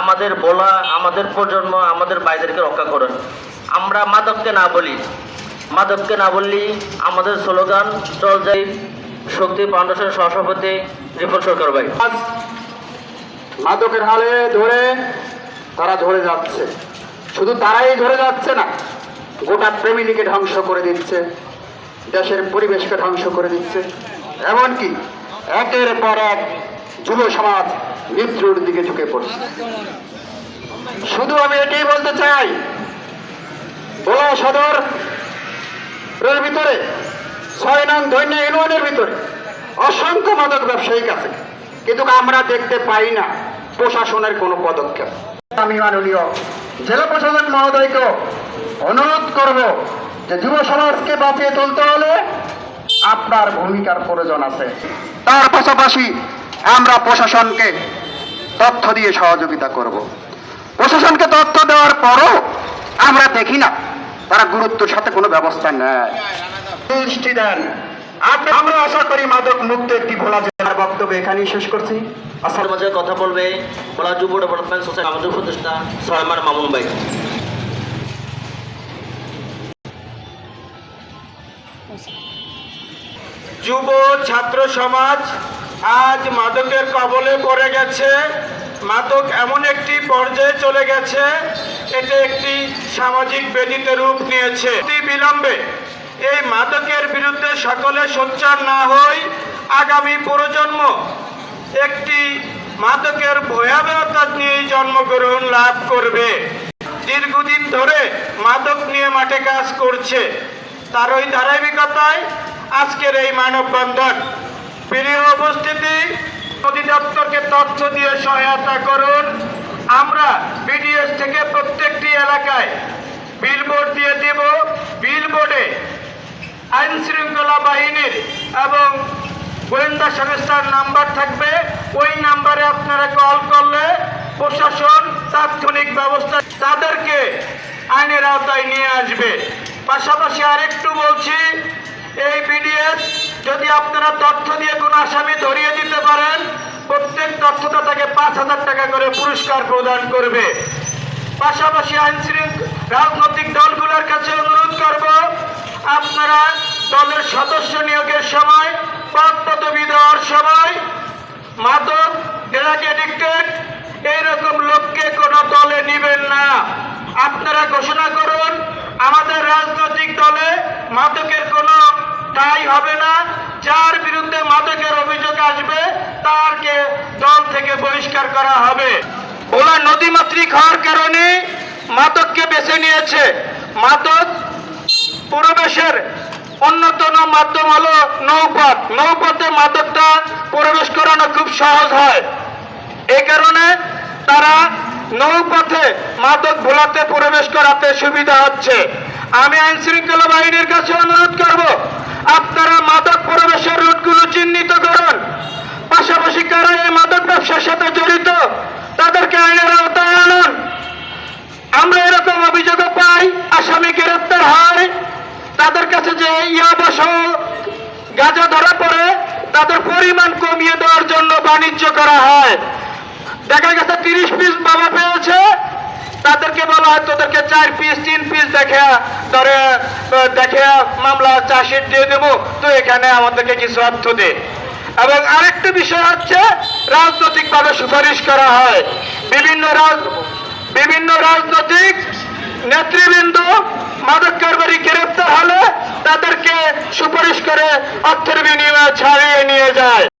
আমাদের বলা, আমাদের প্রজন্ম, আমাদের ভাইদেরকে রক্ষা করেন। আমরা মাদককে না বলি, মাদককে না বললি আমাদের স্লোগান, চল যাই শক্তি ফাউন্ডেশনের সহসভাপতি রিপন সরকার ভাই। মাদকের হালে ধরে তারা ধরে যাচ্ছে। শুধু তারাই ধরে যাচ্ছে না, গোটা ফ্যামিলিকে ধ্বংস করে দিচ্ছে, দেশের পরিবেশকে ধ্বংস করে দিচ্ছে। এমনকি একের পর এক যুব সমাজ মৃত্যুর দিকে ঝুঁকে পড়ছে। শুধু আমি এটাই বলতে চাই ভোলা সদর এর ভিতরে, ছয় নং দৈন্য ইউনিয়নের ভিতরে অসংখ্য মাদক ব্যবসায়িক আছে কিন্তু আমরা দেখতে পাই না প্রশাসনের কোনো পদক্ষেপ। আমি মাননীয় জেলা প্রশাসক মহোদয়কে অনুরোধ করব যে যুব সমাজকে বাঁচিয়ে তুলতে হলে আপনার ভূমিকার প্রয়োজন আছে। তার পাশাপাশি আমরা প্রশাসনকে তথ্য দিয়ে সহযোগিতা করব। প্রশাসনকে তথ্য দেওয়ার পরও আমরা দেখি না তারা গুরুত্বের সাথে কোনো ব্যবস্থা নেয়। দৃষ্টি দেন। আমরা আশা করি মাদক মুক্ত একটি ভোলা জেলার বক্তব্য এখানেই শেষ করছি। আসার মাঝে কথা বলবে বলা যুব ডেভেলপমেন্ট সোসাইটি আমাদের উপদেষ্টা সয়মার মামুন ভাই। যুব ছাত্র সমাজ আজ মাদকের কবলে পড়ে গেছে। মাদক এমন একটি পর্যায়ে চলে গেছে, এটা একটি সামাজিক বেদিতে রূপ নিয়েছে। বিলম্বে এই মাদকের বিরুদ্ধে সকলে সোচ্চার না হই আগামী প্রজন্ম একটি মাদকের ভয়াবহতা নিয়ে জন্মগ্রহণ লাভ করবে। দীর্ঘদিন ধরে মাদক নিয়ে মাঠে কাজ করছে। তার ওই ধারাবাহিকতায় আজকের এই মানববন্ধন। প্রিয় উপস্থিতি, অধিদপ্তরকে তথ্য দিয়ে সহায়তা করুন। আমরা বিডিএস থেকে প্রত্যেকটি এলাকায় বিলবোর্ড দিয়ে দেব। বিলবোর্ডে আইন শৃঙ্খলা বাহিনীর এবং গোয়েন্দা সংস্থার নাম্বার থাকবে। ওই নাম্বারে আপনারা কল করলে প্রশাসন তাৎক্ষণিক ব্যবস্থা তাদেরকে আইনের আওতায় নিয়ে আসবে। পাশাপাশি আরেকটু বলছি এই বিডিএস যদি আপনারা তথ্য দিয়ে কোনো আসামি ধরিয়ে দিতে পারেন, প্রত্যেক তথ্যদাতাকে পাঁচ হাজার টাকা করে পুরস্কার প্রদান করবে। পাশাপাশি আইন রাজনৈতিক দলগুলোর কাছে অনুরোধ করব, আপনারা দলের সদস্য নিয়োগের সময় পদ পদবি দেওয়ার সময় মাদক ড্রাগ এডিক্টেড এইরকম লোককে কোনো দলে নিবেন না আপনারা ঘোষণা করুন আমাদের রাজনৈতিক দলে মাদকের কোনো ঠাই হবে না যার বিরুদ্ধে মাদকের অভিযোগ আসবে তারকে দল থেকে বহিষ্কার করা হবে। ওলা নদীমাতৃক হওয়ার কারণে মাদককে বেছে নিয়েছে। মাদক প্রবেশের অন্যতম মাধ্যম হলো নৌপথ। নৌপথে মাদকটা প্রবেশ করানো খুব সহজ হয়। এই কারণে তারা নৌপথে মাদক ভোলাতে প্রবেশ করাতে সুবিধা হচ্ছে। আমি আইন শৃঙ্খলা বাহিনীর কাছে অনুরোধ করব, আপনারা মাদক প্রবেশের রুটগুলো চিহ্নিত করুন পাশাপাশি কারা এই মাদক ব্যবসার সাথে জড়িত তাদেরকে আইনের আওতায় আনুন আমরা এরকম অভিযোগ পাই আসামি গ্রেপ্তার হয় তাদের কাছে যে ইয়াবা সহ গাঁজা ধরা পড়ে, তাদের পরিমাণ কমিয়ে দেওয়ার জন্য বাণিজ্য করা হয়। দেখা গেছে তিরিশ পিস বাবা পেয়েছে। তাদেরকে বলা হয়, তোদেরকে চার পিস তিন পিস দেখে, ধরে দেখে মামলা চাষির দিয়ে দেবো। তো এখানে আমাদেরকে কিছু অর্থ দে। এবং আরেকটা বিষয় হচ্ছে, রাজনৈতিকভাবে সুপারিশ করা হয়। বিভিন্ন বিভিন্ন রাজনৈতিক নেতৃবৃন্দ মাদক কারবারি গ্রেপ্তার হলে তাদেরকে সুপারিশ করে অর্থের বিনিময়ে ছাড়িয়ে নিয়ে যায়।